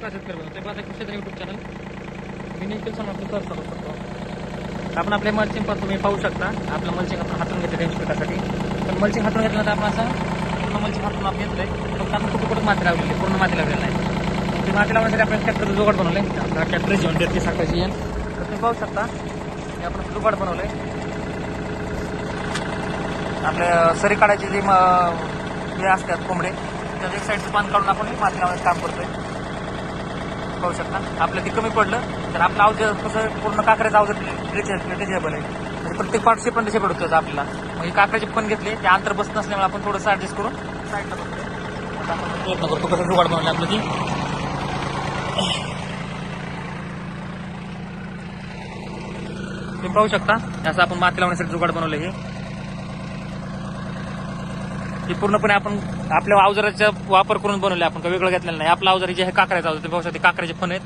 नमस्कार शेतकरी बंधू. ते पाहता कृषी युट्यूब चॅनल मी निखिल आपण आपलं सहज स्वागत आपण आपले मल्चिंग पण तुम्ही पाहू शकता. आपलं मल्चिंग आपण हातून घेतलं रेंज पिकासाठी. पण मल्चिंग हातून तर आपण असं पूर्ण मल्चिंग हातून आपण घेतलंय. फक्त आपण कुठं कुठं माती लावलेली पूर्ण माती लावलेली नाही. ती माती लावण्यासाठी आपण ट्रॅक्टर जुगाड बनवले आपला ट्रॅक्टर घेऊन देते ती येईल तर तुम्ही पाहू शकता हे आपण जुगाड बनवलंय. आपल्या सरी काढायची जी म- हे असतात कोंबडे त्याचं एक साईडचं पान काढून आपण माती लावण्याचं काम करतोय. पाहू शकता आपलं ते कमी पडलं तर आपलं अवजड कसं पूर्ण काकऱ्याचं अवजड डिटेजेबल आहे म्हणजे प्रत्येक पार्टशी पण डिसेबल होतं आपल्याला. म्हणजे काकऱ्याचे पण घेतले ते अंतर बसत नसल्यामुळे आपण थोडंसं ॲडजस्ट करून साईडला प्रयत्न करतो कसं जुगाड बनवलं आपलं ती. तुम्ही पाहू शकता असं आपण माती लावण्यासाठी जुगाड बनवलं हे. ही पूर्णपणे आपण आपल्या अवजाराचा वापर करून बनवले आपण काही वेगळं घेतलेलं नाही. आपलं अवजार जे आहे काकऱ्याचं अवजार ते पाहू शकता काकऱ्याचे फन आहेत.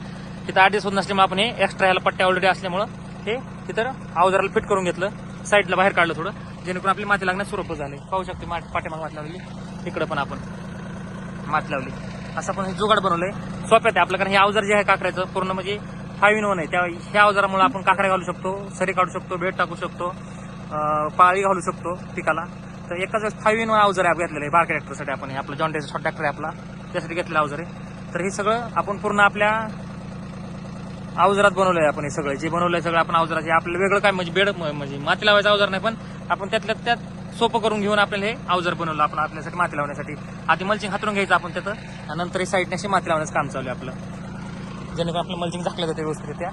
तिथं ॲडजस्ट होत नसल्यामुळे आपण हे एक्स्ट्रा ह्याला पट्ट्या ऑलरेडी असल्यामुळं हे तिथं अवजाराला फिट करून घेतलं. साईडला बाहेर काढलं थोडं जेणेकरून आपली माती लागण्यास सुरप झाली पाहू शकते माठ पाठीमाग माती लावली इकडं पण आपण माती लावली. असं आपण हे जुगाड बनवलंय. सोप्यात आहे. आपलं कारण हे अवजार जे आहे काकऱ्याचं पूर्ण म्हणजे फाईव्ह इन वन आहे. त्या ह्या अवजारामुळे आपण काकऱ्या घालू शकतो सरी काढू शकतो बेड टाकू शकतो पाळी घालू शकतो पिकाला. तर एकाच वेळेस फाईव्ह इन वन अवजार ॲप घेतलेलं आहे बारक्या ट्रॅक्टरसाठी आपण हे आपलं जॉन्टेचा शॉर्ट ट्रॅक्टर आहे आपला त्यासाठी घेतलेला अवजार आहे तर हे सगळं आपण पूर्ण आपल्या अवजारात बनवलं आहे आपण हे सगळं. जे बनवलं आहे सगळं आपण अवजारात आपलं वेगळं काय म्हणजे बेड म्हणजे माती लावायचं अवजार नाही पण आपण त्यातल्या त्यात सोपं करून घेऊन आपल्याला हे अवजार बनवलं आपण आपल्यासाठी माती लावण्यासाठी. आधी मल्चिंग हातरून घ्यायचं आपण त्याचं नंतर हे साईडने अशी माती लावण्याचं काम चालू आहे आपलं. जेणेकरून आपलं मल्चिंग झाकलं जाते व्यवस्थितरित्या.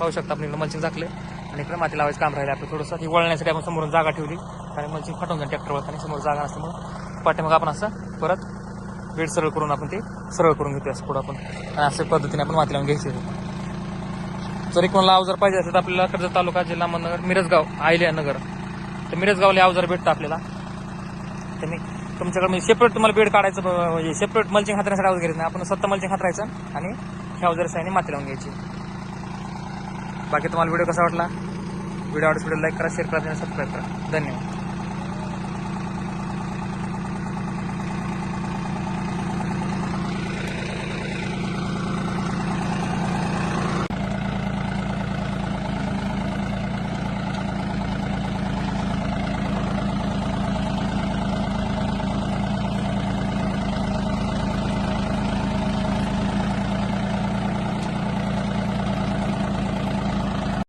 पाहू शकता आपण इकडे मल्चिंग झाकलं आणि इकडे माती लावायचं काम राहिलं आपलं थोडंसं. ती वळण्यासाठी आपण समोरून जागा ठेवली. कारण मल्चिंग फाटून जाईल ट्रॅक्टरवर आणि समोर जागा नसल्यामुळे पाठीमाग आपण असं परत बेड सरळ करून आपण ते सरळ करून घेतो असं पुढं आपण. आणि अशा पद्धतीने आपण माती लावून घ्यायची जरी कोणाला अवजार पाहिजे असेल तर आपल्याला कर्जत तालुका जिल्हा मनगर मिरजगाव आयल्यानगर तर मिरजगावला अवजार भेटतं आपल्याला. तर मी तुमच्याकडे म्हणजे सेपरेट तुम्हाला बेड काढायचं म्हणजे सेपरेट मल्चिंग हातरण्यासाठी अवजार घ्यायचं नाही. आपण स्वतः मल्चिंग हातरायचं आणि ह्या अवजार साईने माती लावून घ्यायची. बाकी तुम्हाला व्हिडिओ कसा वाटला? व्हिडिओ आवडस व्हिडिओ लाईक करा शेअर करा आणि सबस्क्राईब करा. धन्यवाद.